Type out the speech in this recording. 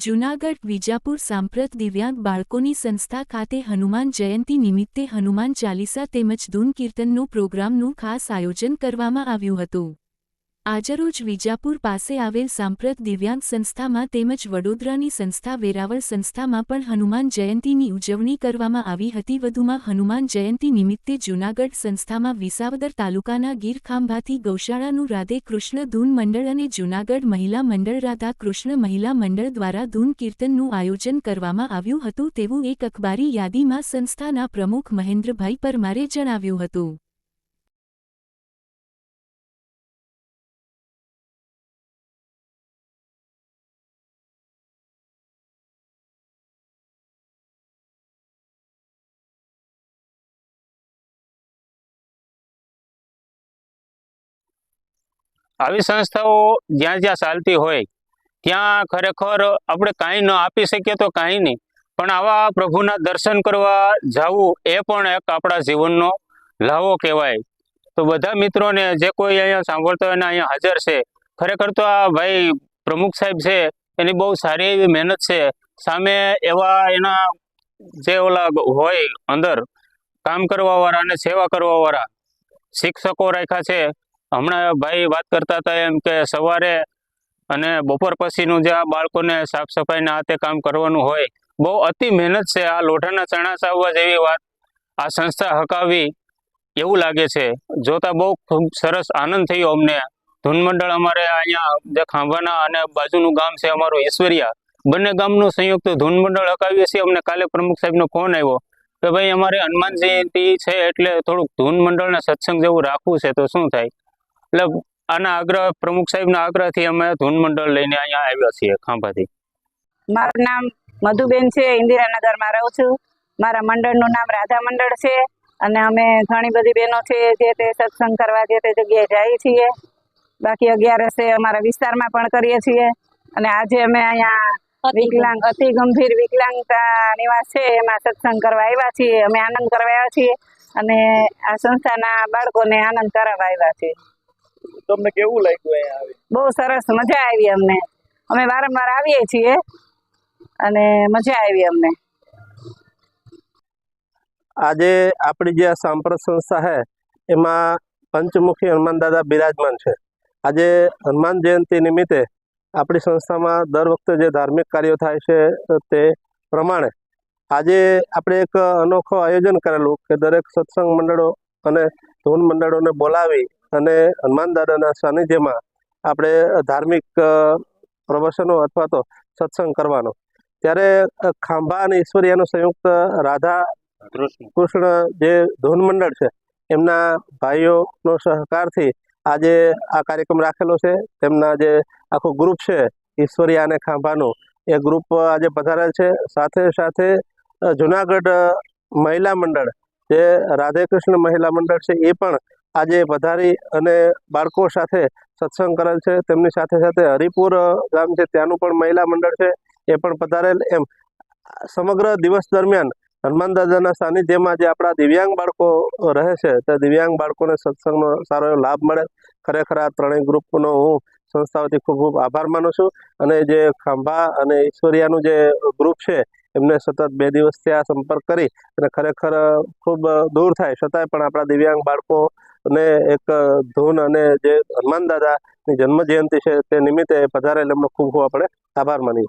જૂનાગઢ, વિજાપુર સાંપ્રત દિવ્યાંગ બાળકોની સંસ્થા ખાતે હનુમાન જયંતી નિમિત્તે હનુમાન ચાલીસા તેમજ ધૂન કીર્તનનું પ્રોગ્રામનું ખાસ આયોજન કરવામાં આવ્યું હતું. આજરોજ વિજાપુર પાસે આવેલ સાંપ્રત દિવ્યાંગ સંસ્થામાં તેમજ વડોદરાની સંસ્થા વેરાવળ સંસ્થામાં પણ હનુમાન જયંતીની ઉજવણી કરવામાં આવી હતી. વધુમાં હનુમાન જયંતી નિમિત્તે જૂનાગઢ સંસ્થામાં વિસાવદર તાલુકાના ગીરખાંભાથી ગૌશાળાનું રાધે કૃષ્ણ ધૂન મંડળ અને જૂનાગઢ મહિલા મંડળ રાધા કૃષ્ણ મહિલા મંડળ દ્વારા ધૂન કીર્તનનું આયોજન કરવામાં આવ્યું હતું. તેવું એક અખબારી યાદીમાં સંસ્થાના પ્રમુખ મહેન્દ્રભાઈ પરમારે જણાવ્યું હતું. આવી સંસ્થાઓ જ્યાં જ્યાં ચાલતી હોય, ત્યાં ખરેખર આપણે કાંઈ ન આપી શકીએ તો કાંઈ નહીં. પણ આવા પ્રભુના દર્શન કરવા જવું એ પણ એક આપણા જીવનનો લાવો કહેવાય. તો બધા મિત્રોને જે કોઈ અહીંયા સાંભળતો હોય અને અહીંયા હાજર છે, ખરેખર તો આ ભાઈ પ્રમુખ સાહેબ છે, એની બહુ સારી એવી મહેનત છે. સામે એવા એના જે ઓલા હોય અંદર કામ કરવાવાળા અને સેવા કરવાવાળા શિક્ષકો રાખ્યા છે હમણાં ભાઈ વાત કરતા હતા એમ કે સવારે અને બપોર પછીનું જે આ બાળકોને સાફ સફાઈના હાથે કામ કરવાનું હોય, બહુ અતિ મહેનત છે. આ લોઢાના ચણા ચાવવા જેવી વાત આ સંસ્થા હકાવી એવું લાગે છે. જોતા બહુ ખૂબ સરસ આનંદ થયો અમને. ધૂનમંડળ અમારે અહીંયા જે ખાંભાના અને બાજુનું ગામ છે અમારું ઈશ્વરિયા, બંને ગામનું સંયુક્ત ધૂનમંડળ હકાવીએ છીએ. અમને કાલે પ્રમુખ સાહેબનો ફોન આવ્યો કે ભાઈ અમારે હનુમાન જયંતી છે એટલે થોડુંક ધૂન મંડળના સત્સંગ જેવું રાખવું છે તો શું થાય? એટલે આના આગ્રહ પ્રમુખ સાહેબના આગ્રહથી અમે ધૂન મંડળ લઈને અહીંયા આવ્યા છીએ ખાંભાથી. મારું નામ મધુબેન છે ઇન્દિરાનગરમાં રહું છું. મારા મંડળનું નામ રાધા મંડળ છે અને અમે ઘણી બધી બહેનો છે જે તે સત્સંગ કરવા જે તે જગ્યાએ જઈએ છીએ. બાકી અગિયારસે અમારા વિસ્તારમાં પણ કરીએ છીએ અને આજે અમે અહીંયા વિકલાંગ અતિ ગંભીર વિકલાંગતા નિવાસ છે એમાં સત્સંગ કરવા આવ્યા છીએ અમે આનંદ કરવા આવ્યા છીએ અને આ સંસ્થાના બાળકોને આનંદ કરાવવા આવ્યા છીએ. તમને કેવું લાગ્યું અહીંયા આવી? બહુ સરસ મજા આવી અમને. અમે વારંવાર આવીએ છીએ અને મજા આવી અમને. આજે આપણી જે આ સાંપ્રત સંસ્થા છે એમાં પંચમુખી હનુમાન દાદા બિરાજમાન છે. આજે હનુમાન જયંતિ નિમિત્તે આપણી સંસ્થામાં દર વખતે જે ધાર્મિક કાર્યો થાય છે તે પ્રમાણે આજે આપણે એક અનોખો આયોજન કરેલું કે દરેક સત્સંગ મંડળો અને ધૂન મંડળોને બોલાવી અને હનુમાન દાદાના સાનિધ્યમાં આપણે ધાર્મિક પ્રવચનો અથવા તો સત્સંગ કરવાનો. ત્યારે ખાંભા અને ઈશ્વરિયાનું સંયુક્ત રાધા કૃષ્ણ. જે ધૂન મંડળ છે એમના ભાઈઓનો સહકારથી આજે આ કાર્યક્રમ રાખેલો છે. તેમના જે આખું ગ્રુપ છે ઈશ્વરિયા અને ખાંભાનું એ ગ્રુપ આજે પધારેલ છે. સાથે સાથે જુનાગઢ મહિલા મંડળ જે રાધે કૃષ્ણ મહિલા મંડળ છે એ પણ આજે પધારી અને બાળકો સાથે સત્સંગ કરેલ છે. તેમની સાથે સાથે હરિપુર ગામ છે, ત્યાંનું પણ મહિલા મંડળ છે, એ પણ પધારેલ. એમ, સમગ્ર દિવસ દરમિયાન હનુમાન દાદાના સાનિધ્યમાં જે આપણા દિવ્યાંગ બાળકો રહે છે, તે દિવ્યાંગ બાળકોને સત્સંગનો સારો એવો લાભ મળે. ખરેખર આ ત્રણેય ગ્રુપનો હું સંસ્થાઓથી ખૂબ ખૂબ આભાર માનું છું. અને જે ખાંભા અને ઈશ્વરિયાનું જે ગ્રુપ છે, એમને સતત બે દિવસથી આ સંપર્ક કરી અને ખરેખર ખૂબ દૂર થાય. છતાંય પણ આપણા દિવ્યાંગ બાળકોને એક ધૂન અને જે હનુમાન દાદાની જન્મ જયંતિ છે તે નિમિત્તે પધારેલ એમનો ખૂબ ખૂબ આપણે આભાર માનીએ